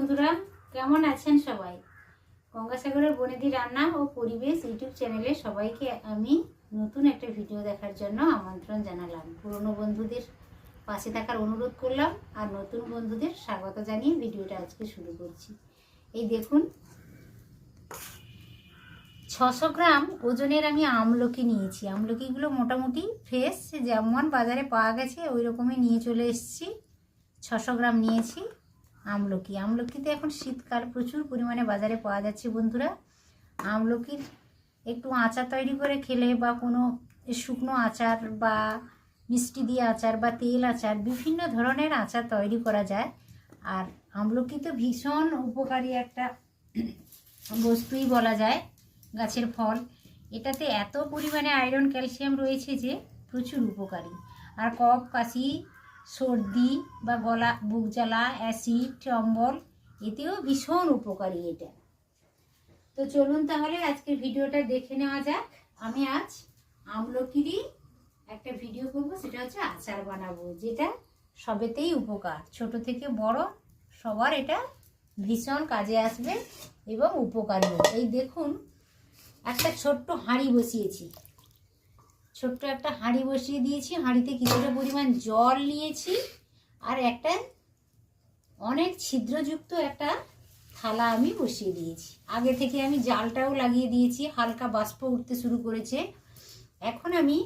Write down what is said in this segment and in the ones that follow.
বন্ধুরা, কেমন আছেন সবাই? গঙ্গাসাগরের বনেদি রান্না ও পরিবেশ ইউটিউব চ্যানেলে সবাইকে আমি নতুন একটা ভিডিও দেখার জন্য আমন্ত্রণ জানালাম। পুরনো বন্ধুদের পাশে থাকার অনুরোধ করলাম আর নতুন বন্ধুদের স্বাগত জানিয়ে ভিডিওটা আজকে শুরু করছি। এই দেখুন, ছশো গ্রাম ওজনের আমি আমলকি নিয়েছি। আমলকিগুলো মোটামুটি ফ্রেশ, যেমন বাজারে পাওয়া গেছে, ওই রকমই নিয়ে চলে এসেছি। ছশো গ্রাম নিয়েছি। আমলকি। আমলকিতে এখন শীতকাল, প্রচুর পরিমাণে বাজারে পাওয়া যাচ্ছে বন্ধুরা। আমলকির একটু আচার তৈরি করে খেলে বা কোনো শুকনো আচার বা মিষ্টি দিয়ে আচার বা তেল আচার, বিভিন্ন ধরনের আচার তৈরি করা যায়। আর আমলকি তো ভীষণ উপকারী একটা বস্তুই বলা যায় গাছের ফল। এটাতে এত পরিমাণে আয়রন, ক্যালসিয়াম রয়েছে যে প্রচুর উপকারী। আর কফ কাশি সর্দি বা গলা, বুক জ্বালা, অ্যাসিড অম্বল এতেও ভীষণ উপকারী এটা। তো চলুন তাহলে আজকের ভিডিওটা দেখে নেওয়া যাক। আমি আজ আমলকিরই একটা ভিডিও করব, সেটা হচ্ছে আচার বানাবো, যেটা সবেতেই উপকার। ছোট থেকে বড় সবার এটা ভীষণ কাজে আসবে এবং উপকারী এই দেখুন, একটা ছোট্ট হাঁড়ি বসিয়েছি। ছোট্ট একটা হাঁড়ি বসিয়ে দিয়েছি। হাঁড়িতে কিছুটা পরিমাণ জল নিয়েছি আর একটা অনেক ছিদ্রযুক্ত একটা থালা আমি বসিয়ে দিয়েছি। আগে থেকে আমি জালটাও লাগিয়ে দিয়েছি, হালকা বাষ্প উঠতে শুরু করেছে। এখন আমি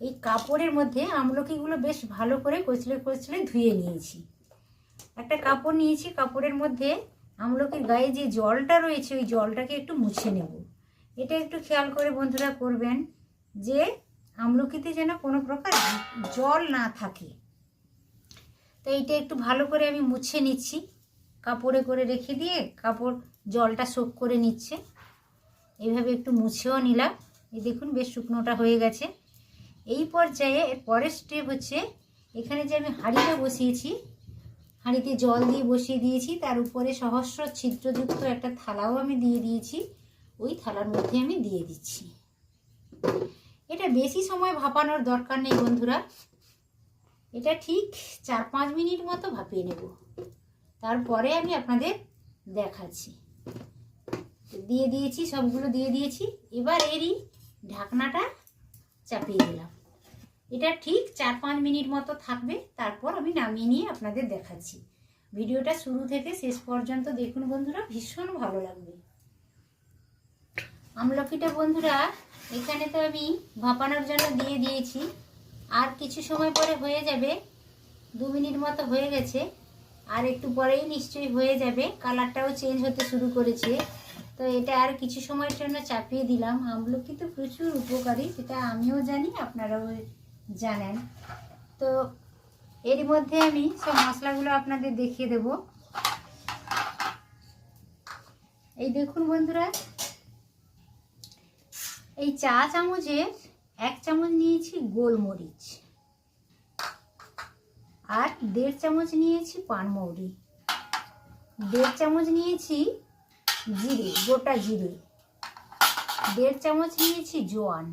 এই কাপড়ের মধ্যে আমলকিগুলো বেশ ভালো করে কচলে কচলে ধুয়ে নিয়েছি। একটা কাপড় নিয়েছি, কাপড়ের মধ্যে আমলকির গায়ে যে জলটা রয়েছে, ওই জলটাকে একটু মুছে নেব। এটা একটু খেয়াল করে বন্ধুরা করবেন যে আমলকিতে যেন কোনো প্রকার জল না থাকে। তো এইটা একটু ভালো করে আমি মুছে নিচ্ছি। কাপড়ে করে রেখে দিয়ে কাপড় জলটা সোক করে নিচ্ছে। এইভাবে একটু মুছেও নিলাম। এই দেখুন, বেশ শুকনোটা হয়ে গেছে। এই পর্যায়ে এর পরের স্টেপ হচ্ছে, এখানে যে আমি হাঁড়িটা বসিয়েছি, হাঁড়িতে জল দিয়ে বসিয়ে দিয়েছি, তার উপরে সহস্র ছিদ্রযুক্ত একটা থালাও আমি দিয়ে দিয়েছি। ওই থালার মধ্যে আমি দিয়ে দিচ্ছি। এটা বেশি সময় ভাপানোর দরকার নেই বন্ধুরা। এটা ঠিক চার পাঁচ মিনিট মতো ভাপিয়ে নেব। তারপরে আমি আপনাদের দেখাচ্ছি। দিয়ে দিয়েছি, সবগুলো দিয়ে দিয়েছি। এবার এরই ঢাকনাটা চাপিয়ে দিলাম। এটা ঠিক চার পাঁচ মিনিট মতো থাকবে, তারপর আমি নামিয়ে নিয়ে আপনাদের দেখাচ্ছি। ভিডিওটা শুরু থেকে শেষ পর্যন্ত দেখুন বন্ধুরা, ভীষণ ভালো লাগবে। আমলকিটা বন্ধুরা এখানে তো আমি ভাপানোর জন্য দিয়ে দিয়েছি। আর কিছু সময় পরে হয়ে যাবে। দু মিনিট মতো হয়ে গেছে। আর একটু পরেই নিশ্চয়ই হয়ে যাবে। কালারটাও চেঞ্জ হতে শুরু করেছে। তো এটা আর কিছু সময়ের জন্য চাপিয়ে দিলাম। আমলকি তো প্রচুর উপকারী, সেটা আমিও জানি, আপনারাও জানেন। তো এর মধ্যে আমি সব মশলাগুলো আপনাদের দেখিয়ে দেব। এই দেখুন বন্ধুরা এই চা চামচের এক চামচ নিয়েছি গোলমরিচ আর দেড় চামচ নিয়েছি পানমৌরি। দেড় চামচ নিয়েছি জিরে, গোটা জিরে। দেড় চামচ নিয়েছি জোয়ান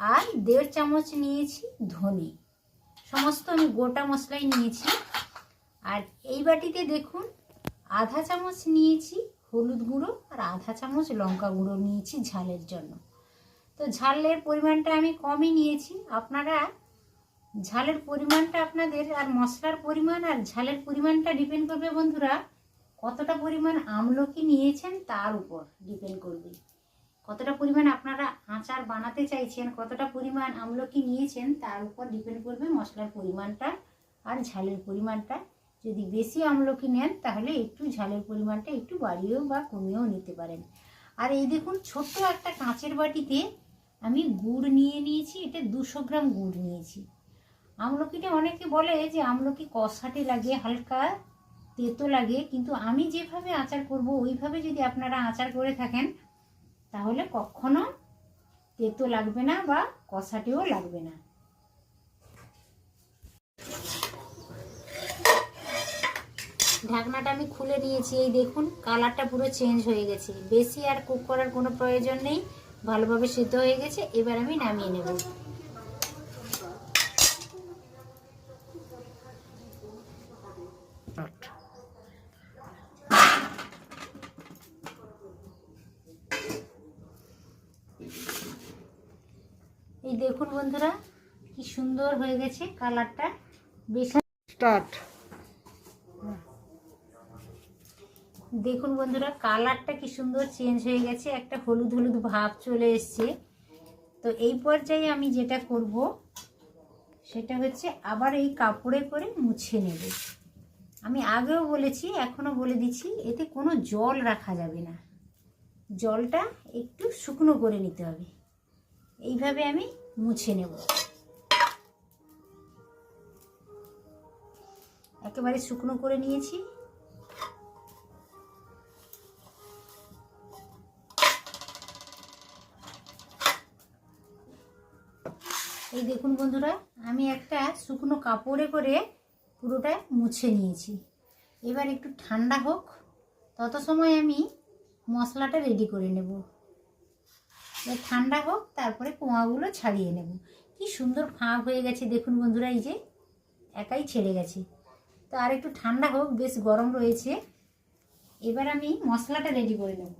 আর দেড় চামচ নিয়েছি ধনে। সমস্ত আমি গোটা মশলাই নিয়েছি। আর এই বাটিতে দেখুন, আধা চামচ নিয়েছি হলুদ গুঁড়ো আর আধা চামচ লঙ্কা গুঁড়ো নিয়েছি ঝালের জন্য। তো ঝালের পরিমাণটা আমি কমই নিয়েছি। আপনারা ঝালের পরিমাণটা আপনাদের আর মশলার পরিমাণ আর ঝালের পরিমাণটা ডিপেন্ড করবে বন্ধুরা, কতটা পরিমাণ আমলকি নিয়েছেন তার উপর ডিপেন্ড করবে। কতটা পরিমাণ আপনারা আচার বানাতে চাইছেন, কতটা পরিমাণ আমলকি নিয়েছেন তার উপর ডিপেন্ড করবে মশলার পরিমাণটা আর ঝালের পরিমাণটা। যদি বেশি আমলকি নেন, তাহলে একটু ঝালের পরিমাণটা একটু বাড়িয়েও বা কমিয়েও নিতে পারেন। আর এই দেখুন, ছোট্ট একটা কাঁচের বাটিতে আমি গুড় নিয়ে নিয়েছি, এটা দুশো গ্রাম গুড় নিয়েছি। আমলকিটা অনেকে বলে যে আমলকি কষাটে লাগে, হালকা তেতো লাগে, কিন্তু আমি যেভাবে আচার করব, ওইভাবে যদি আপনারা আচার করে থাকেন, তাহলে কখনো তেতো লাগবে না বা কষাটেও লাগবে না। ঢাকনাটা আমি খুলে নিয়েছি, এই দেখুন, কালারটা পুরো চেঞ্জ হয়ে গেছে। বেশি আর কুক করার কোনো প্রয়োজন নেই, ভালোভাবে সিদ্ধ হয়ে গেছে, এবার আমি নামিয়ে নেব। এই দেখুন বন্ধুরা, কি সুন্দর হয়ে গেছে কালারটা। বেশি স্টার্ট দেখুন বন্ধুরা, কালারটা কি সুন্দর চেঞ্জ হয়ে গেছে, একটা হলুদ হলুদ ভাব চলে এসছে। তো এই পর্যায়ে আমি যেটা করব, সেটা হচ্ছে আবার এই কাপড়ে করে মুছে নেব। আমি আগেও বলেছি, এখনও বলে দিচ্ছি, এতে কোনো জল রাখা যাবে না। জলটা একটু শুকনো করে নিতে হবে। এইভাবে আমি মুছে নেব। একেবারে শুকনো করে নিয়েছি। এই দেখুন বন্ধুরা, আমি একটা শুকনো কাপড়ে করে পুরোটা মুছে নিয়েছি। এবার একটু ঠান্ডা হোক, তত সময় আমি মশলাটা রেডি করে নেব। ঠান্ডা হোক, তারপরে কোয়াগুলো ছাড়িয়ে নেব। কি সুন্দর ফাঁক হয়ে গেছে দেখুন বন্ধুরা, এই যে একাই ছেড়ে গেছে। তো আর একটু ঠান্ডা হোক, বেশ গরম রয়েছে। এবার আমি মশলাটা রেডি করে নেব।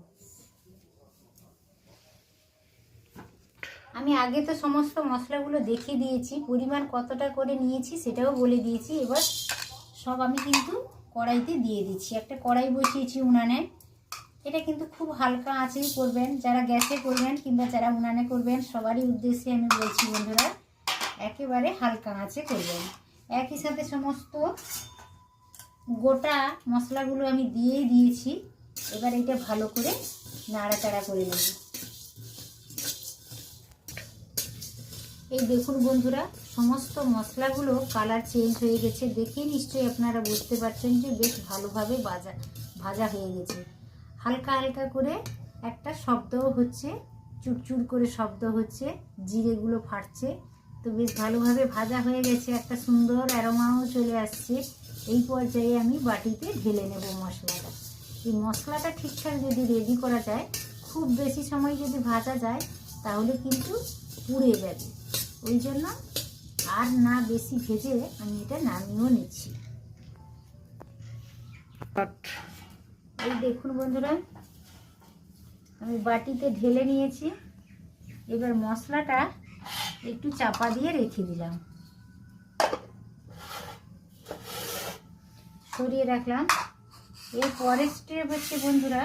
আমি আগে তো সমস্ত মশলাগুলো দেখিয়ে দিয়েছি, পরিমাণ কতটা করে নিয়েছি সেটাও বলে দিয়েছি। এবার সব আমি কিন্তু কড়াইতে দিয়ে দিচ্ছি। একটা কড়াই বসিয়েছি উনানে। এটা কিন্তু খুব হালকা আঁচেই করবেন, যারা গ্যাসে করবেন কিংবা যারা উনানে করবেন, সবারই উদ্দেশ্যে আমি বলছি বন্ধুরা, একেবারে হালকা আঁচে করবেন। একই সাথে সমস্ত গোটা মশলাগুলো আমি দিয়েই দিয়েছি। এবার এটা ভালো করে নাড়াচাড়া করে নেব। এই দেখুন বন্ধুরা, সমস্ত মশলাগুলো কালার চেঞ্জ হয়ে গেছে। দেখে নিশ্চয়ই আপনারা বুঝতে পারছেন যে বেশ ভালোভাবে ভাজা ভাজা হয়ে গেছে। হালকা হালকা করে একটা শব্দও হচ্ছে, চুরচুর করে শব্দ হচ্ছে, জিরেগুলো ফাটছে। তো বেশ ভালোভাবে ভাজা হয়ে গেছে, একটা সুন্দর অ্যারোমাও চলে আসছে। এই পর্যায়ে আমি বাটিতে ঢেলে নেব মশলাটা। এই মশলাটা ঠিকঠাক যদি রেডি করা যায়, খুব বেশি সময় যদি ভাজা যায়, তাহলে কিন্তু পুড়ে যাবে। ওই জন্য আর না বেশি ভেজে আমি এটা নামিয়েও নিচ্ছি। এই দেখুন বন্ধুরা আমি বাটিতে ঢেলে নিয়েছি। এবার মশলাটা একটু চাপা দিয়ে রেখে দিলাম। সরিয়ে রাখলাম। এর পরের স্টেপ হচ্ছে বন্ধুরা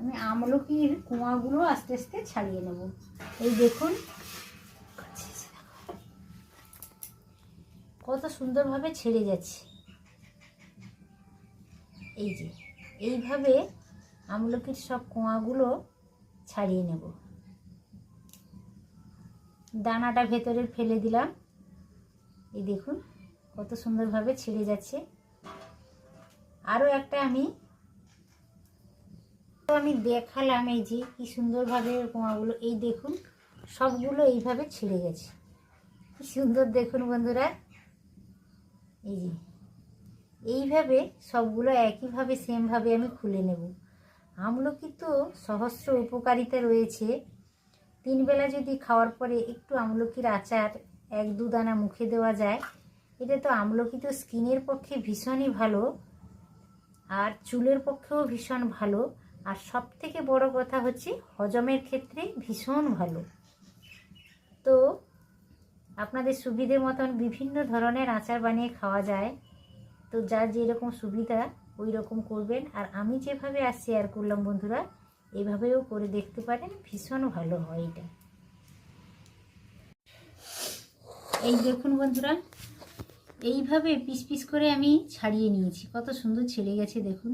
আমি আমলকির কুয়াগুলো আস্তে আস্তে ছাড়িয়ে নেব। এই দেখুন কত সুন্দরভাবে ছেড়ে যাচ্ছে। এই যে, এইভাবে আমলকির সব কোঁয়াগুলো ছাড়িয়ে নেব। দানাটা ভেতরে ফেলে দিলাম। এই দেখুন, কত সুন্দরভাবে ছেড়ে যাচ্ছে। আরও একটা আমি আমি দেখালাম এই যে কি সুন্দরভাবে কোঁয়াগুলো, এই দেখুন, সবগুলো এইভাবে ছেড়ে গেছে। কি সুন্দর দেখুন বন্ধুরা। এই যে, এইভাবে সবগুলো একইভাবে সেমভাবে আমি খুলে নেব। আমলকি তো সহস্র উপকারিতা রয়েছে। তিন বেলা যদি খাওয়ার পরে একটু আমলকির আচার, এক দু দানা মুখে দেওয়া যায়, এটা তো আমলকি তো স্কিনের পক্ষে ভীষণই ভালো, আর চুলের পক্ষেও ভীষণ ভালো, আর সব থেকে বড় কথা হচ্ছে হজমের ক্ষেত্রে ভীষণ ভালো। তো আপনাদের সুবিধে মতন বিভিন্ন ধরনের আচার বানিয়ে খাওয়া যায়। তো যার যেরকম সুবিধা ওই রকম করবেন। আর আমি যেভাবে আর শেয়ার করলাম বন্ধুরা, এভাবেও করে দেখতে পারেন, ভীষণ ভালো হয় এটা। এই দেখুন বন্ধুরা, এইভাবে পিস পিস করে আমি ছাড়িয়ে নিয়েছি। কত সুন্দর ছেড়ে গেছে দেখুন।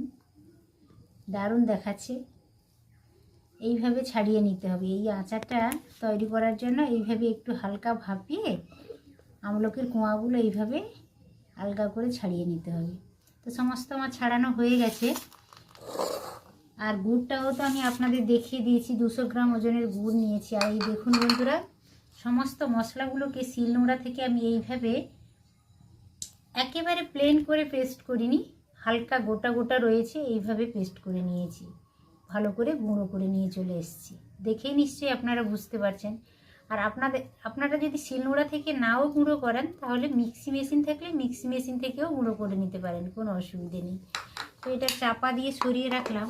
দারুণ দেখাচ্ছে। এইভাবে ছাড়িয়ে নিতে হবে। এই আচারটা তৈরি করার জন্য এইভাবে একটু হালকা ভাপিয়ে আমলকের কোঁয়াগুলো এইভাবে হালকা করে ছাড়িয়ে নিতে হবে। তো সমস্ত আমার ছাড়ানো হয়ে গেছে। আর গুড়টাও তো আমি আপনাদের দেখিয়ে দিয়েছি, দুশো গ্রাম ওজনের গুড় নিয়েছি। আর এই দেখুন বন্ধুরা, সমস্ত মশলাগুলোকে শিলনোড়া থেকে আমি এইভাবে একেবারে প্লেন করে পেস্ট করিনি, হালকা গোটা গোটা রয়েছে, এইভাবে পেস্ট করে নিয়েছি। ভালো করে গুঁড়ো করে নিয়ে চলে এসেছি। দেখেই নিশ্চয়ই আপনারা বুঝতে পারছেন। আর আপনাদের, আপনারা যদি শিলনোড়া থেকে নাও গুঁড়ো করেন, তাহলে মিক্সি মেশিন থাকলে মিক্সি মেশিন থেকেও গুঁড়ো করে নিতে পারেন, কোনো অসুবিধে নেই। তো এটা চাপা দিয়ে সরিয়ে রাখলাম।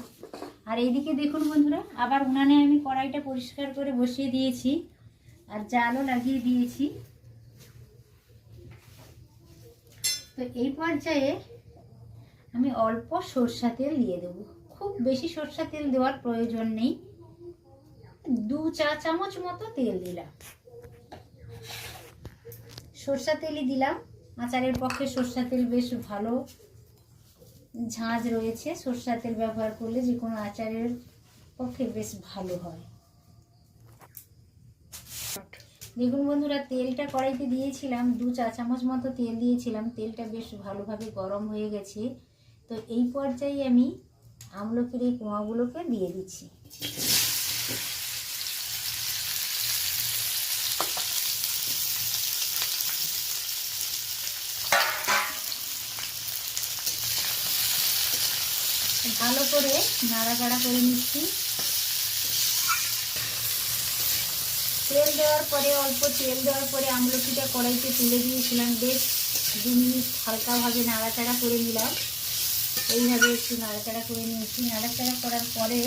আর এইদিকে দেখুন বন্ধুরা, আবার উনানে আমি কড়াইটা পরিষ্কার করে বসিয়ে দিয়েছি। আর জালও লাগিয়ে দিয়েছি। তো এই পর্যায়ে আমি অল্প সরষা তেল দিয়ে দেব। খুব বেশি সরষা তেল দেওয়ার প্রয়োজন নেই। দু চা চামচ মতো তেল দিলাম। সরষা তেলই দিলাম। আচারের পক্ষে সরষা তেল বেশ ভালো ঝাঁঝ রয়েছে। সরষা তেল ব্যবহার করলে যে কোনো আচারের পক্ষে বেশ ভালো হয়। দেখুন বন্ধুরা, তেলটা কড়াইতে দিয়েছিলাম, দু চা চামচ মতো তেল দিয়েছিলাম। তেলটা বেশ ভালোভাবে গরম হয়ে গেছে। তো এই পর্যায়ে আমি আমলকির এই কোয়াগুলোকে দিয়ে দিচ্ছি। ভালো করে নাড়াচাড়া করে নিচ্ছি। তেল দেওয়ার পরে, অল্প তেল দেওয়ার পরে আমলকিটা কড়াইতে তুলে দিয়েছিলাম। বেশ দু মিনিট হালকাভাবে নাড়াচাড়া করে নিলাম। এইভাবে একটু নাড়াচাড়া করে নিয়েছি। নাড়াচাড়া করার পরে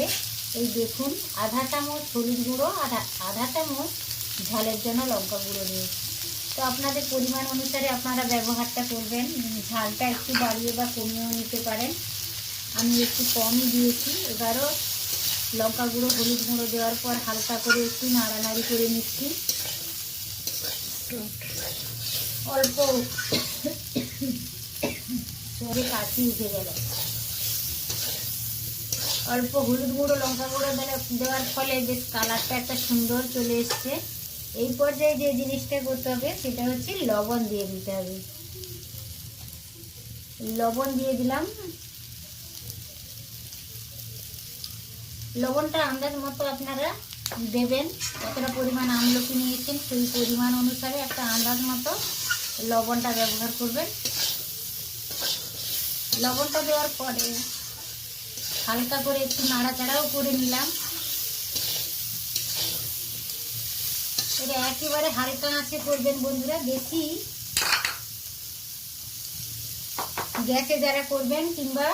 এই দেখুন, আধা চামচ হলুদ গুঁড়ো আধা আধা চামচ ঝালের জন্য লঙ্কা গুঁড়ো নিয়েছি তো আপনাদের পরিমাণ অনুসারে আপনারা ব্যবহারটা করবেন। ঝালটা একটু বাড়িয়ে বা কমিয়েও নিতে পারেন। আমি একটু কমই দিয়েছি। এবারও লঙ্কা গুঁড়ো, হলুদ গুঁড়ো দেওয়ার পর হালকা করে একটু নাড়ানাড়ি করে নিচ্ছি। অল্প সরে কাশি উঠে গেল। অল্প হলুদ গুঁড়ো, লঙ্কা গুঁড়ো দেওয়া- দেওয়ার ফলে বেশ কালারটা একটা সুন্দর চলে এসছে। এই পর্যায়ে যে জিনিসটা করতে হবে, সেটা হচ্ছে লবণ দিয়ে দিতে হবে। লবণ দিয়ে দিলাম। লবণটা আন্দাজ মতো আপনারা দেবেন, কতটা পরিমাণ আমলকি নিয়েছেন সেই পরিমাণ অনুসারে একটা আন্দাজ মতো লবণটা ব্যবহার করবেন। লবণটা দেওয়ার পরে হালকা করে একটু নাড়াচাড়াও করে নিলাম। এটা একেবারে হালকা আঁচে করবেন বন্ধুরা, বেশি গ্যাসে যারা করবেন কিংবা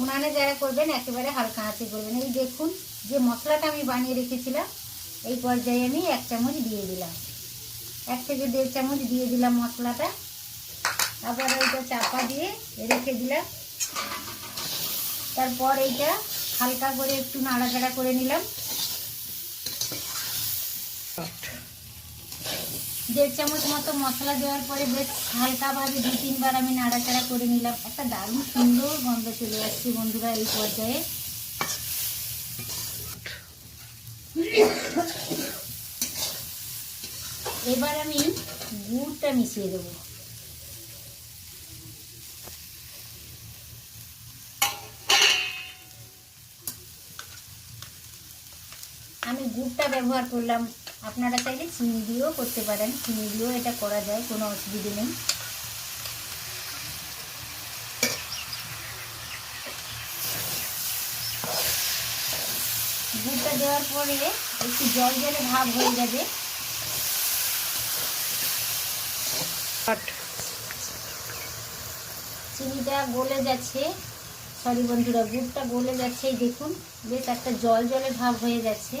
উনানে যারা করবেন একেবারে হালকা আঁচে করবেন। এই দেখুন যে মশলাটা আমি বানিয়ে রেখেছিলাম, এই পর্যায়ে আমি এক চামচ দিয়ে দিলাম। এক থেকে দেড় চামচ দিয়ে দিলাম মশলাটা। তারপর এইটা চাপা দিয়ে রেখে দিলাম। তারপর এইটা হালকা করে একটু নাড়াচাড়া করে নিলাম। দেড় চামচ মতো মশলা দেওয়ার পরে বেশ হালকাভাবে দু তিনবার আমি নাড়াচাড়া করে নিলাম। একটা দারুণ সুন্দর গন্ধ চলে আসছে বন্ধুরা এই পর্যায়ে। এবার আমি গুড়টা মিশিয়ে দেবো। গুড়টা ব্যবহার করলাম। আপনারা চাইলে চিনি দিয়েও করতে পারেন। চিনি দিয়েও এটা করা যায় কোনো অসুবিধে নেই। গুড়টা দেওয়ার পরে একটু জল জলে ভাব হয়ে যাবে। চিনিটা গলে যাচ্ছে। সরি বন্ধুরা গুড়টা গলে যাচ্ছে দেখুন। বেশ একটা জল জলে ভাব হয়ে যাচ্ছে।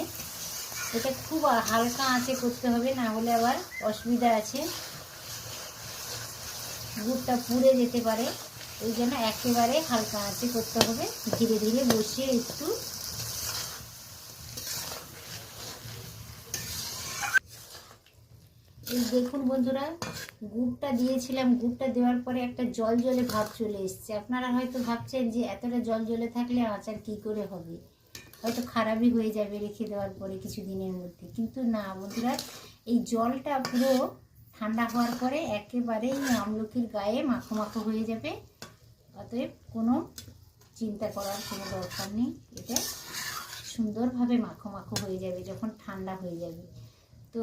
এটা খুব হালকা আঁচে করতে হবে, না হলে আবার অসুবিধা আছে। গুড়টা পুড়ে যেতে পারে ওই জন্য একেবারে হালকা আঁচে করতে হবে। ধীরে ধীরে বসিয়ে একটু এই দেখুন বন্ধুরা, গুড়টা দিয়েছিলাম। গুড়টা দেওয়ার পরে একটা জল জলে ভাব চলে এসছে। আপনারা হয়তো ভাবছেন যে এতটা জল জলে থাকলে আচার কি করে হবে? হয়তো খারাপই হয়ে যাবে রেখে দেওয়ার পরে কিছু দিনের মধ্যে। কিন্তু না বন্ধুরা, এই জলটা পুরো ঠান্ডা হওয়ার পরে একেবারেই আমলকির গায়ে মাখো মাখো হয়ে যাবে। অতএব কোনো চিন্তা করার কোনো দরকার নেই। এটা সুন্দরভাবে মাখো মাখো হয়ে যাবে যখন ঠান্ডা হয়ে যাবে। তো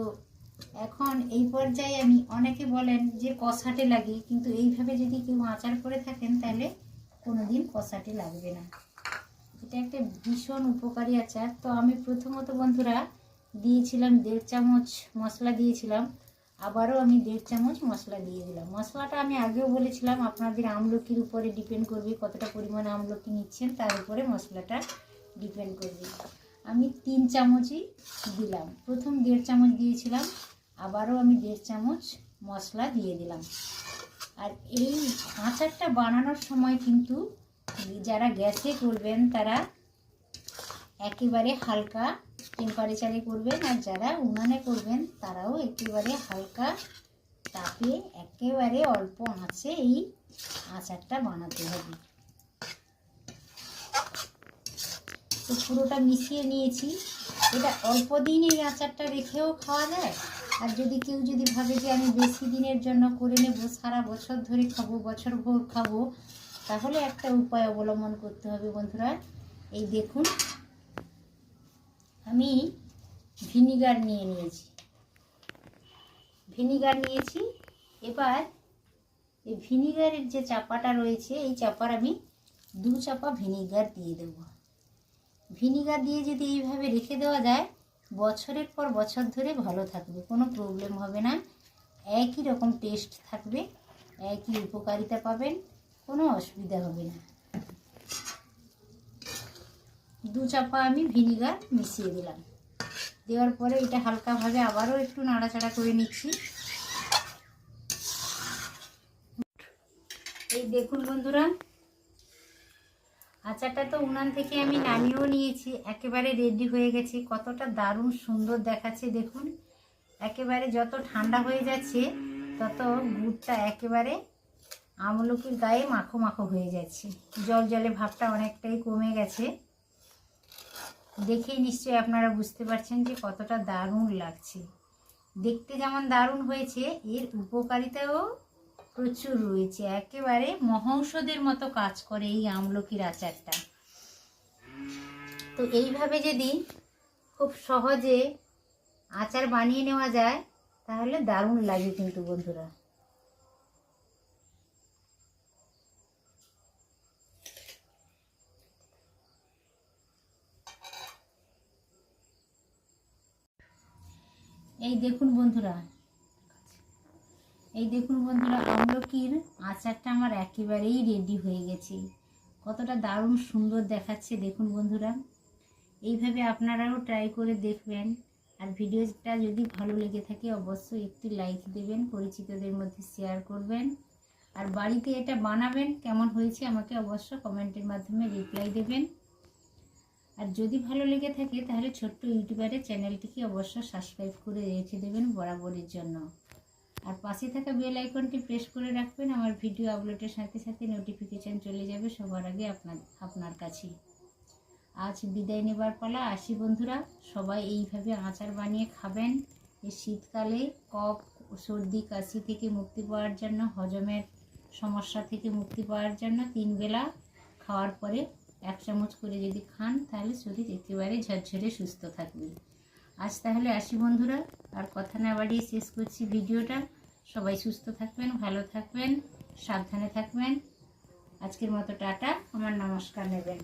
এখন এই পর্যায়ে আমি অনেকে বলেন যে কষাটে লাগে, কিন্তু এইভাবে যদি কেউ আচার করে থাকেন তাহলে কোনো দিন কষাটে লাগবে না। এটা একটা ভীষণ উপকারী আচার। তো আমি প্রথমত বন্ধুরা দিয়েছিলাম দেড় চামচ মশলা দিয়েছিলাম, আবারও আমি দেড় চামচ মশলা দিয়ে দিলাম। মশলাটা আমি আগেও বলেছিলাম, আপনাদের আমলকির উপরে ডিপেন্ড করবে কতটা পরিমাণে আমলকি নিচ্ছেন, তার উপরে মশলাটা ডিপেন্ড করবে। আমি তিন চামচই দিলাম। প্রথম দেড় চামচ দিয়েছিলাম, আবারও আমি দেড় চামচ মশলা দিয়ে দিলাম। আর এই আচারটা বানানোর সময় কিন্তু যারা গ্যাসে করবেন তারা একেবারে হালকা টেম্পারেচারে করবেন আর যারা উনানে করবেন তারাও একেবারে হালকা তাপে একেবারে অল্প আঁচে এই আচারটা বানাতে হবে। তো পুরোটা মিশিয়ে নিয়েছি। এটা অল্প দিন এই আচারটা রেখেও খাওয়া যায়। আর যদি কেউ যদি ভাবে যে আমি বেশি দিনের জন্য করে নেব, সারা বছর ধরে খাব, বছর ভোর খাব তাহলে একটা উপায় অবলম্বন করতে হবে বন্ধুরা। এই দেখুন, আমি ভিনিগার নিয়ে নিয়েছি। ভিনিগার নিয়েছি, এবার এই ভিনিগারের যে চাপাটা রয়েছে, এই চাপার আমি দু চাপা ভিনিগার দিয়ে দেব। ভিনিগার দিয়ে যদি এইভাবে রেখে দেওয়া যায়, বছরের পর বছর ধরে ভালো থাকবে, কোনো প্রবলেম হবে না। একই রকম টেস্ট থাকবে, একই উপকারিতা পাবেন। কোনো অসুবিধা হবে না। দু চাপা আমি ভিনিগার মিশিয়ে দিলাম। দেওয়ার পরে এটা হালকাভাবে আবারও একটু নাড়াচাড়া করে নিচ্ছি। এই দেখুন বন্ধুরা, আচারটা তো উনান থেকে আমি নামিয়েও নিয়েছি, একেবারে রেডি হয়ে গেছে। কতটা দারুণ সুন্দর দেখাচ্ছে দেখুন। একেবারে যত ঠান্ডা হয়ে যাচ্ছে, তত গুড়টা একেবারে আমলকির গায়ে মাখো মাখো হয়ে যাচ্ছে। জল জলে ভাবটা অনেকটাই কমে গেছে। দেখেই নিশ্চয়ই আপনারা বুঝতে পারছেন যে কতটা দারুণ লাগছে। দেখতে যেমন দারুণ হয়েছে, এর উপকারিতাও প্রচুর রয়েছে। একেবারে মহৌষধের মতো কাজ করে এই আমলকির আচারটা। তো এইভাবে যদি খুব সহজে আচার বানিয়ে নেওয়া যায়, তাহলে দারুণ লাগে কিন্তু বন্ধুরা। এই দেখুন বন্ধুরা, এই দেখুন বন্ধুরা আমলকির আচারটা আমার একেবারেই রেডি হয়ে গেছে। কতটা দারুণ সুন্দর দেখাচ্ছে দেখুন বন্ধুরা। এইভাবে আপনারাও ট্রাই করে দেখবেন। আর ভিডিওটা যদি ভালো লেগে থাকে, অবশ্যই একটি লাইক দেবেন, পরিচিতদের মধ্যে শেয়ার করবেন। আর বাড়িতে এটা বানাবেন, কেমন হয়েছে আমাকে অবশ্য কমেন্টের মাধ্যমে রিপ্লাই দেবেন। আর যদি ভালো লেগে থাকে, তাহলে ছোট্ট ইউটিউবারের চ্যানেলটিকে অবশ্য সাবস্ক্রাইব করে রেখে দেবেন বরাবরের জন্য। আর পাশে থাকা বেল আইকনটি প্রেস করে রাখবেন, আমার ভিডিও আপলোডের সাথে সাথে নোটিফিকেশান চলে যাবে সবার আগে আপনার আপনার কাছে। আজ বিদায় নেবার পালা। আসি বন্ধুরা, সবাই এইভাবে আচার বানিয়ে খাবেন। এই শীতকালে কফ সর্দি, কাশি থেকে মুক্তি পাওয়ার জন্য, হজমের সমস্যা থেকে মুক্তি পাওয়ার জন্য তিন বেলা খাওয়ার পরে এক চামচ করে যদি খান, তাহলে শরীর একেবারে ঝরঝরে সুস্থ থাকবে। আজ তাহলে আসি বন্ধুরা, আর কথা না বাড়িয়ে শেষ করছি ভিডিওটা। সবাই সুস্থ থাকবেন, ভালো থাকবেন, সাবধানে থাকবেন। আজকের মতো টাটা, আমার নমস্কার নেবেন।